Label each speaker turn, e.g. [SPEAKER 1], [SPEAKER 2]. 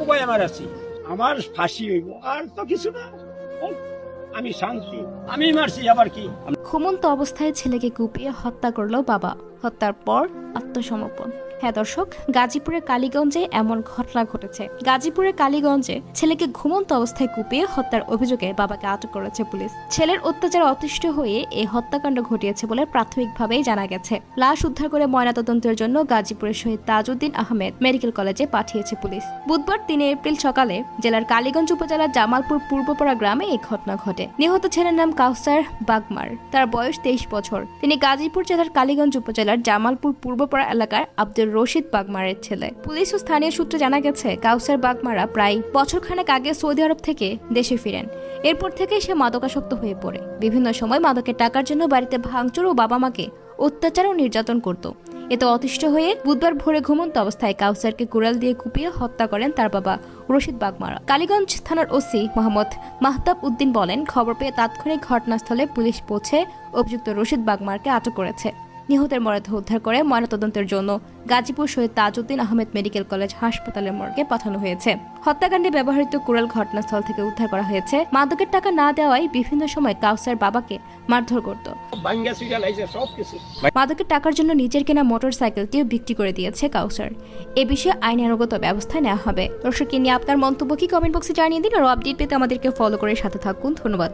[SPEAKER 1] উপায় আমার আছি। আমার ফাঁসি হইব, আর তো কিছু না। আমি শান্তি। আমি মারছি, আবার কি?
[SPEAKER 2] ঘুমন্ত অবস্থায় ছেলেকে কুপিয়ে হত্যা করল বাবা। হত্যার পর আত্মসমর্পণ। হ্যাঁ দর্শক, গাজীপুরের কালীগঞ্জে এমন ঘটনা ঘটেছে। গাজীপুরের কালীগঞ্জে ছেলেকে ঘুমন্ত অবস্থায় কুপিয়ে হত্যার অভিযোগে বাবাকে আটক করেছে পুলিশ। ছেলের অত্যাচার অতিষ্ঠ হয়ে এই হত্যাকাণ্ড ঘটিয়েছে বলে প্রাথমিকভাবেই জানা গেছে। লাশ উদ্ধার করে ময়নাতদন্তের জন্য গাজীপুরের শহীদ তাজউদ্দিন আহমেদ মেডিকেল কলেজে পাঠিয়েছে পুলিশ। বুধবার তিন এপ্রিল সকালে জেলার কালীগঞ্জ উপজেলার জামালপুর পূর্বপাড়া গ্রামে এই ঘটনা ঘটে। নিহত ছেলের নাম কাউসার বাগমার। তার বয়স তেইশ বছর। তিনি গাজীপুর জেলার কালীগঞ্জ উপজেলার জামালপুর পূর্বপাড়া এলাকার আব্দুল রশিদ বাগমারের ছেলে। পুলিশ ও স্থানীয় সূত্রে জানা গেছে, কাউসার বাগমারা প্রায় বছরখানেক আগে সৌদি আরব থেকে দেশে ফিরেন। এরপর থেকে সে মাদকাসক্ত হয়ে পড়ে। বিভিন্ন সময় মাদকের টাকার জন্য বাড়িতে ভাঙচুর ও বাবা মাকে অত্যাচার ও নির্যাতন করত। এতে অতিষ্ঠ হয়ে বুধবার ভোরে ঘুমন্ত অবস্থায় কাউসারকে কুড়াল দিয়ে কুপিয়ে হত্যা করেন তার বাবা রশিদ বাগমারা। কালীগঞ্জ থানার ওসি মোহাম্মদ মাহতাব উদ্দিন বলেন, খবর পেয়ে তাৎক্ষণিক ঘটনাস্থলে পুলিশ পৌঁছে অভিযুক্ত রশিদ বাগমারকে আটক করেছে। নিহতের মরদেহ উদ্ধার করে ময়নাতদন্তের জন্য গাজীপুর শহীদ তাজউদ্দিন আহমেদ মেডিকেল কলেজ হাসপাতালের মর্গে পাঠানো হয়েছে। হত্যাকাণ্ডে ব্যবহৃত কুড়াল ঘটনাস্থল থেকে উদ্ধার করা হয়েছে। মাদকের টাকা না দেওয়ায় বিভিন্ন সময় কাউসার বাবাকে মারধর করত। মাদকের টাকার জন্য নিজের কেনা মোটর সাইকেলটিও বিক্রি করে দিয়েছে কাউসার। এ বিষয়ে আইনানুগত ব্যবস্থা নেওয়া হবে। দর্শককে নিয়ে আপনার মন্তব্য কি? কমেন্ট বক্সে জানিয়ে দিন। আর আপডেট পেতে আমাদেরকে ফলো করে সাথে থাকুন। ধন্যবাদ।